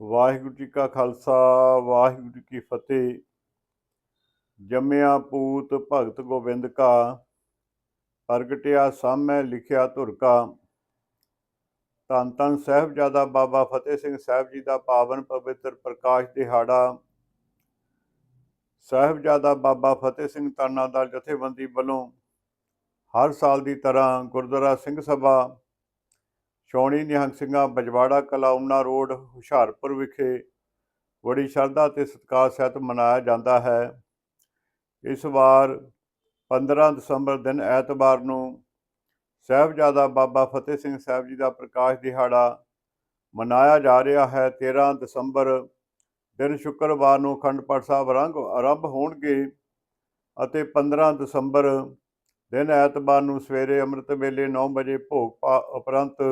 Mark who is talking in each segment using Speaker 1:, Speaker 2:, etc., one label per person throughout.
Speaker 1: ਵਾਹਿਗੁਰੂ ਜੀ ਕਾ ਖਾਲਸਾ, ਵਾਹਿਗੁਰੂ ਜੀ ਕੀ ਫਤਿਹ। ਜੰਮਿਆ ਪੂਤ ਭਗਤ ਗੋਬਿੰਦ ਕਾ, ਪ੍ਰਗਟਿਆ ਸਾਮੈ ਲਿਖਿਆ ਧੁਰ ਕਾ। ਧੰਨ ਧੰਨ ਸਾਹਿਬਜ਼ਾਦਾ ਬਾਬਾ ਫਤਿਹ ਸਿੰਘ ਸਾਹਿਬ ਜੀ ਦਾ ਪਾਵਨ ਪਵਿੱਤਰ ਪ੍ਰਕਾਸ਼ ਦਿਹਾੜਾ। ਸਾਹਿਬਜ਼ਾਦਾ ਬਾਬਾ ਫਤਿਹ ਸਿੰਘ ਤਾਨਾ ਦਾ ਜਥੇਬੰਦੀ ਵੱਲੋਂ ਹਰ ਸਾਲ ਦੀ ਤਰ੍ਹਾਂ ਗੁਰਦੁਆਰਾ ਸਿੰਘ ਸਭਾ ਸ਼ੌਣੀ ਨਿਹੰਗ ਸਿੰਘਾਂ, ਬਜਵਾੜਾ ਕਲਾਉਣਾ ਰੋਡ, ਹੁਸ਼ਿਆਰਪੁਰ ਵਿਖੇ ਬੜੀ ਸ਼ਰਧਾ ਤੇ ਸਤਿਕਾਰ ਸਹਿਤ ਮਨਾਇਆ ਜਾਂਦਾ ਹੈ। ਇਸ ਵਾਰ 15 ਦਸੰਬਰ ਦਿਨ ਐਤਵਾਰ ਨੂੰ ਸਾਹਿਬਜ਼ਾਦਾ ਬਾਬਾ ਫਤਿਹ ਸਿੰਘ ਸਾਹਿਬ ਜੀ ਦਾ ਪ੍ਰਕਾਸ਼ ਦਿਹਾੜਾ ਮਨਾਇਆ ਜਾ ਰਿਹਾ ਹੈ। 13 ਦਸੰਬਰ ਦਿਨ ਸ਼ੁੱਕਰਵਾਰ ਨੂੰ ਅਖੰਡ ਪਾਠ ਸਾਹਿਬ ਰੰਗ ਆਰੰਭ ਹੋਣਗੇ ਅਤੇ 15 ਦਸੰਬਰ ਦਿਨ ਐਤਵਾਰ ਨੂੰ ਸਵੇਰੇ ਅੰਮ੍ਰਿਤ ਵੇਲੇ 9 ਵਜੇ ਭੋਗ ਪਾ ਉਪਰੰਤ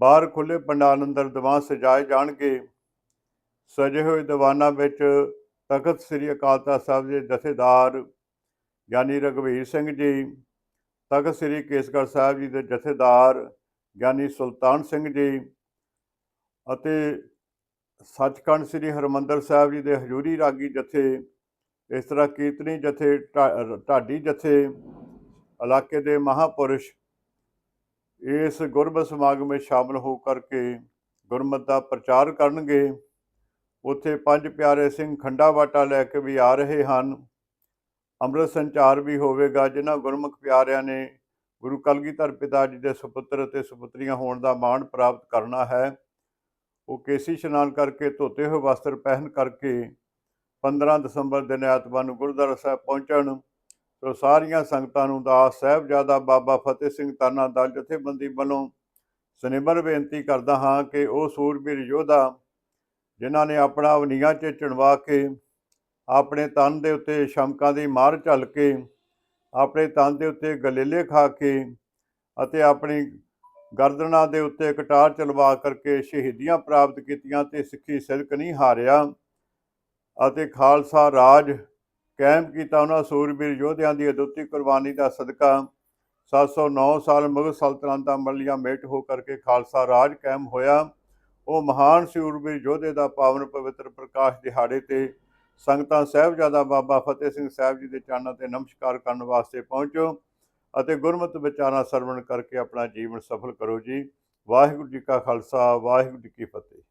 Speaker 1: ਬਾਹਰ ਖੁੱਲੇ ਪੰਡਾਲ ਅੰਦਰ ਦੀਵਾਨ ਸਜਾਏ ਜਾਣਗੇ। ਸਜੇ ਹੋਏ ਦੀਵਾਨਾਂ ਵਿੱਚ ਤਖਤ ਸ੍ਰੀ ਅਕਾਲ ਤਖਤ ਸਾਹਿਬ ਦੇ ਜਥੇਦਾਰ ਗਿਆਨੀ ਰਘਵੀਰ ਸਿੰਘ ਜੀ, ਤਖਤ ਸ੍ਰੀ ਕੇਸਗੜ੍ਹ ਸਾਹਿਬ ਜੀ ਦੇ ਜਥੇਦਾਰ ਗਿਆਨੀ ਸੁਲਤਾਨ ਸਿੰਘ ਜੀ ਅਤੇ ਸੱਚਖੰਡ ਸ੍ਰੀ ਹਰਮੰਦਰ ਸਾਹਿਬ ਜੀ ਦੇ ਹਜੂਰੀ ਰਾਗੀ ਜਥੇ, ਇਸ ਤਰ੍ਹਾਂ ਕੀਰਤਨੀ ਜਥੇ, ਢਾ- ਢਾਡੀ ਜਥੇ, ਇਲਾਕੇ ਦੇ ਮਹਾਪੁਰਸ਼ ਇਸ ਗੁਰਮਤਿ ਸਮਾਗਮ ਵਿੱਚ ਸ਼ਾਮਲ ਹੋ ਕਰਕੇ ਗੁਰਮਤਿ ਦਾ ਪ੍ਰਚਾਰ ਕਰਨਗੇ। ਉੱਥੇ ਪੰਜ ਪਿਆਰੇ ਸਿੰਘ ਖੰਡਾ ਵਾਟਾ ਲੈ ਕੇ ਵੀ ਆ ਰਹੇ ਹਨ। ਅੰਮ੍ਰਿਤ ਸੰਚਾਰ ਵੀ ਹੋਵੇਗਾ, ਜਿਨ੍ਹਾਂ ਗੁਰਮੁਖ ਪਿਆਰਿਆਂ ਨੇ ਗੁਰੂ ਕਲਗੀਧਰ ਪਿਤਾ ਜੀ ਦੇ ਸੁਪੁੱਤਰ ਅਤੇ ਸੁਪੁੱਤਰੀਆਂ ਹੋਣ ਦਾ ਮਾਣ ਪ੍ਰਾਪਤ ਕਰਨਾ ਹੈ। ਉਹ ਕੇਸੀ ਇਸ਼ਨਾਨ ਕਰਕੇ ਧੋਤੇ ਹੋਏ ਵਸਤਰ ਪਹਿਨ ਕਰਕੇ 15 ਦਸੰਬਰ ਦਿਨ ਐਤਵਾਰ ਨੂੰ ਗੁਰਦੁਆਰਾ ਸਾਹਿਬ ਪਹੁੰਚਣ। ਸੋ ਸਾਰੀਆਂ ਸੰਗਤਾਂ ਨੂੰ ਦਾਸ ਸਾਹਿਬਜ਼ਾਦਾ ਬਾਬਾ ਫਤਿਹ ਸਿੰਘ ਤਾਨਾ ਦਲ ਜਥੇਬੰਦੀ ਵੱਲੋਂ ਸਨਿਮਰ ਬੇਨਤੀ ਕਰਦਾ ਹਾਂ ਕਿ ਉਹ ਸੂਰਬੀਰ ਯੋਧਾ, ਜਿਨ੍ਹਾਂ ਨੇ ਆਪਣਾ ਅਵਨੀਆਂ 'ਚ ਚਣਵਾ ਕੇ, ਆਪਣੇ ਤਨ ਦੇ ਉੱਤੇ ਸ਼ਮਕਾਂ ਦੀ ਮਾਰ ਝੱਲ ਕੇ, ਆਪਣੇ ਤਨ ਦੇ ਉੱਤੇ ਗਲੇਲੇ ਖਾ ਕੇ ਅਤੇ ਆਪਣੀ ਗਰਦਨਾਂ ਦੇ ਉੱਤੇ ਕਟਾਰ ਚਲਵਾ ਕਰਕੇ ਸ਼ਹੀਦੀਆਂ ਪ੍ਰਾਪਤ ਕੀਤੀਆਂ ਤੇ ਸਿੱਖੀ ਸਿਲਕ ਨਹੀਂ ਹਾਰਿਆ ਅਤੇ ਖਾਲਸਾ ਰਾਜ ਕਾਇਮ ਕੀਤਾ ਉਹਨਾਂ ਸੂਰਬੀਰ ਯੋਧਿਆਂ ਦੀ ਅਦੁੱਤੀ ਕੁਰਬਾਨੀ ਦਾ ਸਦਕਾ। 709 ਸਾਲ ਮੁਗਲ ਸਲਤਨਤ ਦਾ ਮੱਲੀਆਂ ਮੇਟ ਹੋ ਕਰਕੇ ਖਾਲਸਾ ਰਾਜ ਕਾਇਮ ਹੋਇਆ। ਉਹ ਮਹਾਨ ਸੂਰਬੀਰ ਯੋਧੇ ਦਾ ਪਾਵਨ ਪਵਿੱਤਰ ਪ੍ਰਕਾਸ਼ ਦਿਹਾੜੇ ਤੇ ਸੰਗਤਾਂ ਸਾਹਿਬਜ਼ਾਦਾ ਬਾਬਾ ਫਤਿਹ ਸਿੰਘ ਸਾਹਿਬ ਜੀ ਦੇ ਚਰਨਾਂ ਤੇ ਨਮਸਕਾਰ ਕਰਨ ਵਾਸਤੇ ਪਹੁੰਚੋ ਅਤੇ ਗੁਰਮਤਿ ਵਿਚਾਰਾਂ ਸਰਵਣ ਕਰਕੇ ਆਪਣਾ ਜੀਵਨ ਸਫਲ ਕਰੋ ਜੀ। ਵਾਹਿਗੁਰੂ ਜੀ ਕਾ ਖਾਲਸਾ, ਵਾਹਿਗੁਰੂ ਜੀ ਕੀ ਫਤਿਹ।